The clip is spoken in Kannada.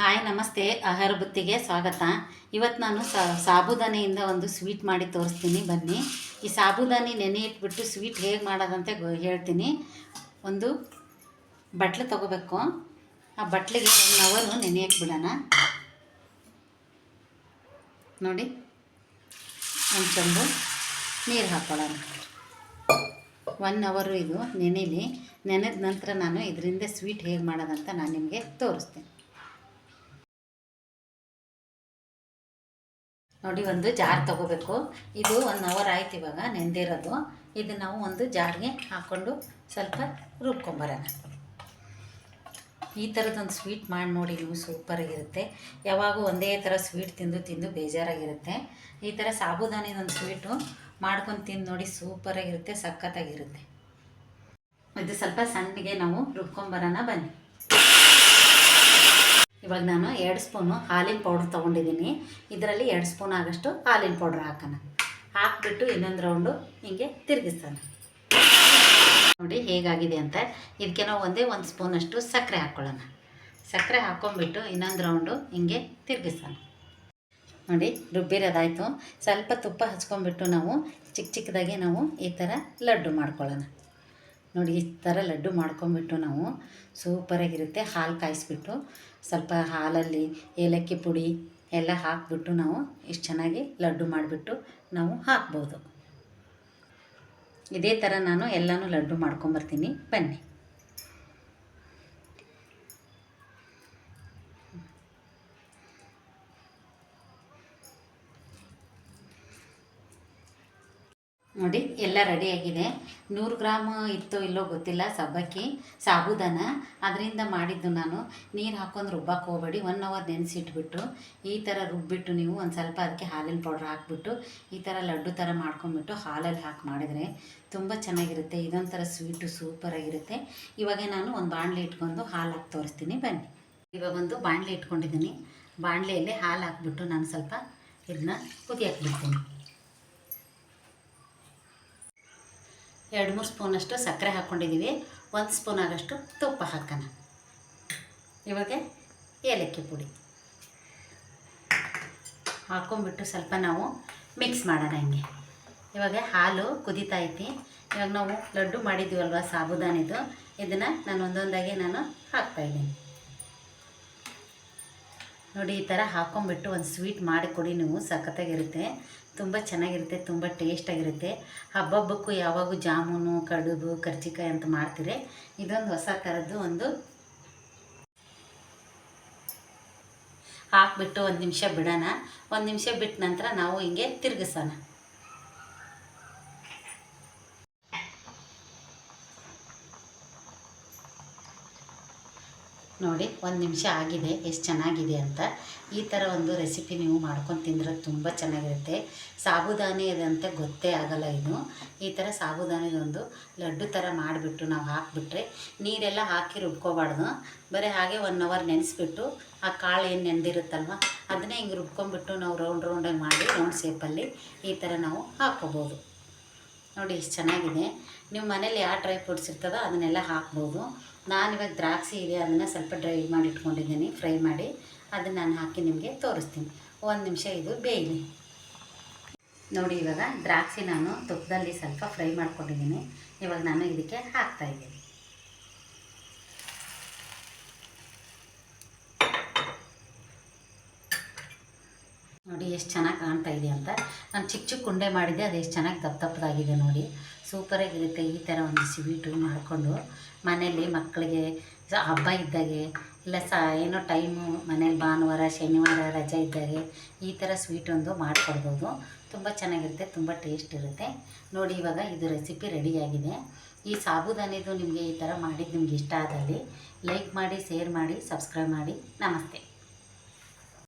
ನಮಸ್ತೆ. ಆಹಾರ ಬುತ್ತಿಗೆ ಸ್ವಾಗತ. ಇವತ್ತು ನಾನು ಸಾಬುದಾನೆಯಿಂದ ಒಂದು ಸ್ವೀಟ್ ಮಾಡಿ ತೋರಿಸ್ತೀನಿ. ಬನ್ನಿ. ಈ ಸಾಬುದಾನಿ ನೆನೆ ಇಟ್ಬಿಟ್ಟು ಸ್ವೀಟ್ ಹೇಗೆ ಮಾಡೋದಂತೆ ಹೇಳ್ತೀನಿ. ಒಂದು ಬಟ್ಲು ತಗೋಬೇಕು. ಆ ಬಟ್ಲಿಗೆ ಒನ್ ಅವರು ನೆನೆಯಕ್ಕೆ ಬಿಡೋಣ ನೋಡಿ. ಒಂದು ಚಂಬು ನೀರು ಹಾಕ್ಕೊಳ್ಳೋಣ ಒನ್ ಅವರು ಇದು ನೆನೆಲಿ. ನೆನೆದ ನಂತರ ನಾನು ಇದರಿಂದ ಸ್ವೀಟ್ ಹೇಗೆ ಮಾಡೋದಂತ ನಾನು ನಿಮಗೆ ತೋರಿಸ್ತೀನಿ. ನೋಡಿ, ಒಂದು ಜಾರ್ ತಗೋಬೇಕು. ಇದು ಒನ್ ಅವರ್ ಆಯ್ತು ಇವಾಗ, ನೆಂದಿರೋದು. ಇದು ನಾವು ಒಂದು ಜಾರ್ಗೆ ಹಾಕ್ಕೊಂಡು ಸ್ವಲ್ಪ ರುಬ್ಕೊಂಬರೋಣ. ಈ ಥರದೊಂದು ಸ್ವೀಟ್ ಮಾಡಿ ನೋಡಿ, ನೀವು ಸೂಪರಾಗಿರುತ್ತೆ ಯಾವಾಗೂ ಒಂದೇ ಥರ ಸ್ವೀಟ್ ತಿಂದು ತಿಂದು ಬೇಜಾರಾಗಿರುತ್ತೆ. ಈ ಥರ ಸಾಬುದಾನಿದೊಂದು ಸ್ವೀಟು ಮಾಡ್ಕೊಂಡು ತಿಂದು ನೋಡಿ ಸೂಪರಾಗಿರುತ್ತೆ ಸಖತ್ತಾಗಿರುತ್ತೆ. ಇದು ಸ್ವಲ್ಪ ಸಣ್ಣಗೆ ನಾವು ರುಬ್ಕೊಂಬರೋಣ, ಬನ್ನಿ. ಇವಾಗ ನಾನು ಎರಡು ಸ್ಪೂನು ಹಾಲಿನ ಪೌಡ್ರ್ ತೊಗೊಂಡಿದ್ದೀನಿ. ಇದರಲ್ಲಿ ಎರಡು ಸ್ಪೂನ್ ಆಗೋಷ್ಟು ಹಾಲಿನ ಪೌಡ್ರ್ ಹಾಕೋಣ. ಹಾಕ್ಬಿಟ್ಟು ಇನ್ನೊಂದು ರೌಂಡು ಹಿಂಗೆ ತಿರುಗಿಸ್ತಾನೆ ನೋಡಿ ಹೇಗಾಗಿದೆ ಅಂತ. ಇದಕ್ಕೆ ನಾವು ಒಂದೇ ಒಂದು ಸ್ಪೂನಷ್ಟು ಸಕ್ಕರೆ ಹಾಕ್ಕೊಳ್ಳೋಣ. ಸಕ್ಕರೆ ಹಾಕ್ಕೊಂಬಿಟ್ಟು ಇನ್ನೊಂದು ರೌಂಡು ಹಿಂಗೆ ತಿರುಗಿಸ್ತಾನೆ ನೋಡಿ ರುಬ್ಬಿರೋದಾಯಿತು. ಸ್ವಲ್ಪ ತುಪ್ಪ ಹಚ್ಕೊಂಡ್ಬಿಟ್ಟು ನಾವು ಚಿಕ್ಕ ಚಿಕ್ಕದಾಗಿ ನಾವು ಈ ಥರ ಲಡ್ಡು ಮಾಡ್ಕೊಳ್ಳೋಣ. ನೋಡಿ, ಈ ಥರ ಲಡ್ಡು ಮಾಡ್ಕೊಂಬಿಟ್ಟು ನಾವು ಸೂಪರಾಗಿರುತ್ತೆ ಹಾಲು ಕಾಯಿಸ್ಬಿಟ್ಟು ಸ್ವಲ್ಪ ಹಾಲಲ್ಲಿ ಏಲಕ್ಕಿ ಪುಡಿ ಎಲ್ಲ ಹಾಕಿಬಿಟ್ಟು ನಾವು ಇಷ್ಟು ಚೆನ್ನಾಗಿ ಲಡ್ಡು ಮಾಡಿಬಿಟ್ಟು ನಾವು ಹಾಕ್ಬೋದು. ಇದೇ ಥರ ನಾನು ಎಲ್ಲನೂ ಲಡ್ಡು ಮಾಡ್ಕೊಂಬರ್ತೀನಿ. ಬನ್ನಿ. ನೋಡಿ, ಎಲ್ಲ ರೆಡಿಯಾಗಿದೆ ನೂರು ಗ್ರಾಮ್ ಇತ್ತೋ ಇಲ್ಲೋ ಗೊತ್ತಿಲ್ಲ ಸಬ್ಬಕ್ಕಿ, ಸಾಬುದಾನ. ಅದರಿಂದ ಮಾಡಿದ್ದು ನಾನು. ನೀರು ಹಾಕೊಂಡು ರುಬ್ಬಕ್ಕೆ ಹೋಗಬೇಡಿ. ಒನ್ ಅವರ್ ನೆನೆಸಿಟ್ಬಿಟ್ಟು, ಈ ಥರ ರುಬ್ಬಿಟ್ಟು ನೀವು ಒಂದು ಸ್ವಲ್ಪ ಅದಕ್ಕೆ ಹಾಲಿನ ಪೌಡ್ರ್ ಹಾಕ್ಬಿಟ್ಟು, ಈ ಥರ ಲಡ್ಡು ಥರ ಮಾಡ್ಕೊಂಬಿಟ್ಟು ಹಾಲಲ್ಲಿ ಹಾಕಿ ಮಾಡಿದರೆ ತುಂಬ ಚೆನ್ನಾಗಿರುತ್ತೆ. ಇದೊಂಥರ ಸ್ವೀಟು ಸೂಪರಾಗಿರುತ್ತೆ ಇವಾಗ ನಾನು ಒಂದು ಬಾಣಲೆ ಇಟ್ಕೊಂಡು ಹಾಲು ಹಾಕಿ ತೋರಿಸ್ತೀನಿ. ಬನ್ನಿ. ಇವಾಗ ಒಂದು ಬಾಣಲೆ ಇಟ್ಕೊಂಡಿದ್ದೀನಿ. ಬಾಣಲೆಯಲ್ಲಿ ಹಾಲು ಹಾಕ್ಬಿಟ್ಟು ನಾನು ಸ್ವಲ್ಪ ಇದನ್ನ ಕುದಿಯಕ್ಕೆ ಬಿಡ್ತೀನಿ. ಎರಡು ಮೂರು ಸ್ಪೂನಷ್ಟು ಸಕ್ಕರೆ ಹಾಕ್ಕೊಂಡಿದ್ದೀವಿ. ಒಂದು ಸ್ಪೂನ್ ಆಗೋಷ್ಟು ತುಪ್ಪ ಹಾಕೋಣ. ಇವಾಗ ಏಲಕ್ಕಿ ಪುಡಿ. ಹಾಕ್ಕೊಂಬಿಟ್ಟು ಸ್ವಲ್ಪ ನಾವು ಮಿಕ್ಸ್ ಮಾಡೋಣ ಹಂಗೆ. ಇವಾಗ ಹಾಲು ಕುದೀತಾ ಐತಿ. ಇವಾಗ ನಾವು ಲಡ್ಡು ಮಾಡಿದ್ದೀವಲ್ವ ಸಾಬುದಾನಿದು ಇದನ್ನು ನಾನು ಒಂದೊಂದಾಗಿ ನಾನು ಹಾಕ್ತಾಯಿದ್ದೀನಿ ನೋಡಿ ಈ ಥರ ಹಾಕೊಂಬಿಟ್ಟು ಒಂದು ಸ್ವೀಟ್ ಮಾಡಿಕೊಡಿ ನೀವು, ಸಖತ್ತಾಗಿರುತ್ತೆ. ತುಂಬ ಚೆನ್ನಾಗಿರುತ್ತೆ, ತುಂಬ ಟೇಸ್ಟಾಗಿರುತ್ತೆ. ಹಬ್ಬಬ್ಬಕ್ಕೂ ಯಾವಾಗೂ ಜಾಮೂನು, ಕಡುಬು, ಕರ್ಜಿಕಾಯಿ ಅಂತ ಮಾಡ್ತೀರಿ. ಇದೊಂದು ಹೊಸ ಥರದ್ದು ಒಂದು ಹಾಕ್ಬಿಟ್ಟು ಒಂದು ನಿಮಿಷ ಬಿಡೋಣ. ಒಂದು ನಿಮಿಷ ಬಿಟ್ಟ ನಂತರ ನಾವು ಹಿಂಗೆ ತಿರುಗಿಸೋಣ. ನೋಡಿ, ಒಂದು ನಿಮಿಷ ಆಗಿದೆ, ಎಷ್ಟು ಚೆನ್ನಾಗಿದೆ ಅಂತ. ಈ ಥರ ಒಂದು ರೆಸಿಪಿ ನೀವು ಮಾಡ್ಕೊಂಡು ತಿಂದರೆ ತುಂಬ ಚೆನ್ನಾಗಿರುತ್ತೆ. ಸಾಬುದಾನಿ ಅಂತ ಗೊತ್ತೇ ಆಗಲ್ಲ ಇದು. ಈ ಥರ ಸಾಬುದಾನಿದೊಂದು ಲಡ್ಡು ಥರ ಮಾಡಿಬಿಟ್ಟು ನಾವು ಹಾಕಿಬಿಟ್ರೆ ನೀರೆಲ್ಲ ಹಾಕಿ ರುಬ್ಕೋಬಾರ್ದು. ಬರೀ ಹಾಗೆ ಒನ್ ಅವರ್ ನೆನೆಸ್ಬಿಟ್ಟು ಆ ಕಾಳು ಏನು ನೆಂದಿರುತ್ತಲ್ವ ಅದನ್ನೇ ಹಿಂಗೆ ರುಬ್ಕೊಂಡ್ಬಿಟ್ಟು ನಾವು ರೌಂಡ್ ರೌಂಡಾಗಿ ಮಾಡಿ ರೌಂಡ್ ಶೇಪಲ್ಲಿ ಈ ಥರ ನಾವು ಹಾಕ್ಕೋಬೋದು. ನೋಡಿ, ಎಷ್ಟು ಚೆನ್ನಾಗಿದೆ. ನೀವು ಮನೇಲಿ ಯಾವ ಡ್ರೈ ಫ್ರೂಟ್ಸ್ ಇರ್ತದೋ ಅದನ್ನೆಲ್ಲ ಹಾಕ್ಬೋದು. ನಾನಿವಾಗ ದ್ರಾಕ್ಷಿ ಇದೆ, ಅದನ್ನು ಸ್ವಲ್ಪ ಡ್ರೈ ಮಾಡಿ ಇಟ್ಕೊಂಡಿದ್ದೀನಿ ಫ್ರೈ ಮಾಡಿ. ಅದನ್ನು ನಾನು ಹಾಕಿ ನಿಮಗೆ ತೋರಿಸ್ತೀನಿ. ಒಂದು ನಿಮಿಷ ಇದು ಬೇಯಲಿ. ನೋಡಿ ಇವಾಗ ದ್ರಾಕ್ಷಿ ನಾನು ತುಪ್ಪದಲ್ಲಿ ಸ್ವಲ್ಪ ಫ್ರೈ ಮಾಡ್ಕೊಂಡಿದ್ದೀನಿ. ಇವಾಗ ನಾನು ಇದಕ್ಕೆ ಹಾಕ್ತಾಯಿದ್ದೀನಿ ನೋಡಿ ಎಷ್ಟು ಚೆನ್ನಾಗಿ ಕಾಣ್ತಾ ಇದೆ ಅಂತ. ನಾನು ಚಿಕ್ಕ ಚಿಕ್ಕ ಉಂಡೆ ಮಾಡಿದ್ದೆ, ಅದು ಎಷ್ಟು ಚೆನ್ನಾಗಿ ದಪ್ಪ ದಪ್ಪದಾಗಿದೆ ನೋಡಿ. ಸೂಪರಾಗಿರುತ್ತೆ ಈ ಥರ ಒಂದು ಸ್ವೀಟು ಮಾಡಿಕೊಂಡು. ಮನೇಲಿ ಮಕ್ಕಳಿಗೆ ಹಬ್ಬ ಇದ್ದಾಗೆ, ಇಲ್ಲ ಸ ಏನೋ ಟೈಮು ಮನೇಲಿ ಭಾನುವಾರ, ಶನಿವಾರ ರಜೆ ಇದ್ದಾಗೆ, ಈ ಥರ ಸ್ವೀಟ್ ಒಂದು ಮಾಡಿಕೊಡ್ಬೋದು. ತುಂಬ ಚೆನ್ನಾಗಿರುತ್ತೆ, ತುಂಬ ಟೇಸ್ಟ್ ಇರುತ್ತೆ. ನೋಡಿ ಇವಾಗ ಇದು ರೆಸಿಪಿ ರೆಡಿಯಾಗಿದೆ ಈ ಸಾಬುದಾನಿದು ನಿಮಗೆ ಈ ಥರ ಮಾಡಿದ್ದು ನಿಮ್ಗೆ ಇಷ್ಟ ಆದಲ್ಲಿ ಲೈಕ್ ಮಾಡಿ ಶೇರ್ ಮಾಡಿ ಸಬ್ಸ್ಕ್ರೈಬ್ ಮಾಡಿ. ನಮಸ್ತೆ.